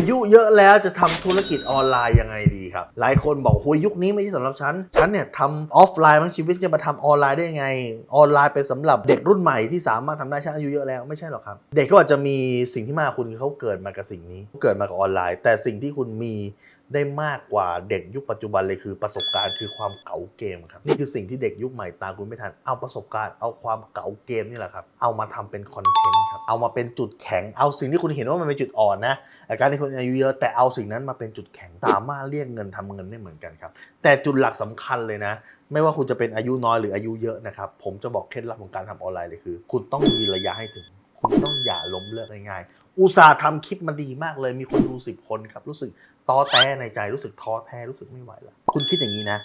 อายุเยอะแล้วจะทำธุรกิจออนไลน์ยังไงดีครับ หลายคนบอกหุยยุคนี้ไม่ใช่สำหรับฉัน ฉันเนี่ยทำออฟไลน์ทั้งชีวิตจะมาทำออนไลน์ได้ยังไง ออนไลน์เป็นสำหรับเด็กรุ่นใหม่ที่สามารถทำได้ฉันอายุเยอะแล้วไม่ใช่หรอกครับ เด็กก็อาจจะมีสิ่งที่มากคุณเขาเกิดมากับสิ่งนี้ เกิดมากับออนไลน์ แต่สิ่งที่คุณมี ได้มากกว่าเด็กยุคปัจจุบันเลยคือประสบการณ์คือความเก๋าเกมครับนี่คือสิ่งที่เด็กยุคใหม่ตามคุณไม่ทันเอาประสบการณ์เอาความเก๋าเกมนี่แหละครับเอามาทำเป็นคอนเทนต์ครับเอามาเป็นจุดแข็งเอาสิ่งที่คุณเห็นว่ามันเป็นจุดอ่อนนะอาการที่คนอายุเยอะแต่เอาสิ่งนั้นมาเป็นจุดแข็งสามารถเรียกเงินทำเงินได้เหมือนกันครับแต่จุดหลักสำคัญเลยนะ ไม่ว่าคุณจะเป็นอายุน้อยหรืออายุเยอะนะครับผมจะบอกเคล็ดลับของการทำออนไลน์เลยคือ คุณต้องมีระยะให้ถึง อย่าล้มเลิกง่ายๆอุตส่าห์ทำคลิปมาดีมากเลย มีคนดูสิบคนครับ รู้สึกท้อแท้ในใจรู้สึกท้อแท้รู้สึกไม่ไหวแล้วคุณคิดอย่างนี้นะ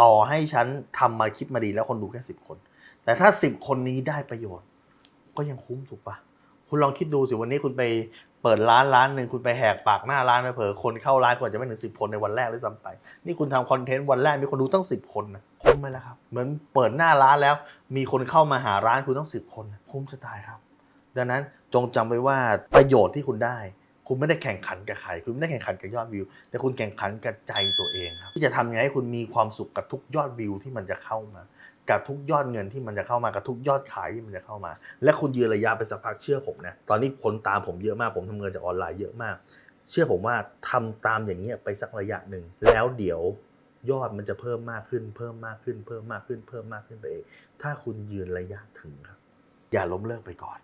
ต่อให้ฉันทำมาคลิปมาดีแล้วคนดูแค่สิบคน แต่ถ้าสิบคนนี้ได้ประโยชน์ ก็ยังคุ้มถูกปะคุณลองคิดดูสิวันนี้คุณไปเปิดร้านร้านหนึ่งคุณไปแหกปากหน้าร้านไปเผลอคนเข้าร้านกว่าจะไม่ถึงสิบคนในวันแรกเลยซ้ำไป นี่คุณทำคอนเทนต์วันแรกมีคนดูตั้งสิบคนนะคุ้มไหมล่ะครับเหมือนเปิดหน้าร้านแล้ว มีคนเข้ามาหาร้านคุณต้งสิบคนนะคุ้มจะตายครับ ดังนั้นจงจำไว้ว่าประโยชน์ที่คุณได้ คุณไม่ได้แข่งขันกับใครคุณไม่ได้แข่งขันกับยอดวิว แต่คุณแข่งขันกับใจตัวเองครับที่จะทำยังไงให้คุณมีความสุขกับทุกยอดวิวที่มันจะเข้ามา กับทุกยอดเงินที่มันจะเข้ามากับทุกยอดขายที่มันจะเข้ามา และคุณยืนระยะไปสักพักเชื่อผมนะตอนนี้คนตามผมเยอะมากผมทำเงินจากออนไลน์เยอะมาก เชื่อผมว่าทำตามอย่างเงี้ยไปสักระยะหนึ่งแล้วเดี๋ยวยอดมันจะเพิ่มมากขึ้น เพิ่มมากขึ้น เพิ่มมากขึ้น เพิ่มมากขึ้นไปเอง ถ้าคุณยืนระยะถึงครับ อย่าล้มเลิกไปก่อน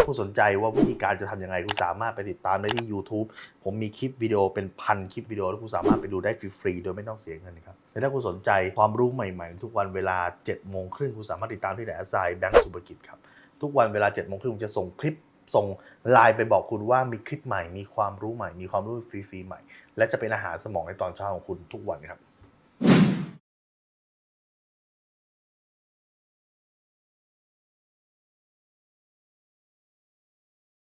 ถ้าคุณสนใจว่าวิธีการจะทำยังไงคุณสามารถไปติดตามได้ที่ YouTube ผมมีคลิปวิดีโอเป็นพันคลิปวิดีโอที่คุณสามารถไปดูได้ฟรีๆโดยไม่ต้องเสียเงินครับแต่ถ้าคุณสนใจความรู้ใหม่ๆ ทุกวันเวลา7โมงครึ่งคุณสามารถติดตามที่ไหนอาไซแบงก์สุภกิจครับทุกวันเวลา7โมงครึ่งผมจะส่งคลิปส่งไลน์ไปบอกคุณว่ามีคลิปใหม่ มีความรู้ใหม่ มีความรู้ฟรีๆใหม่ และจะเป็นอาหารสมองในตอนเช้าของคุณทุกวันครับ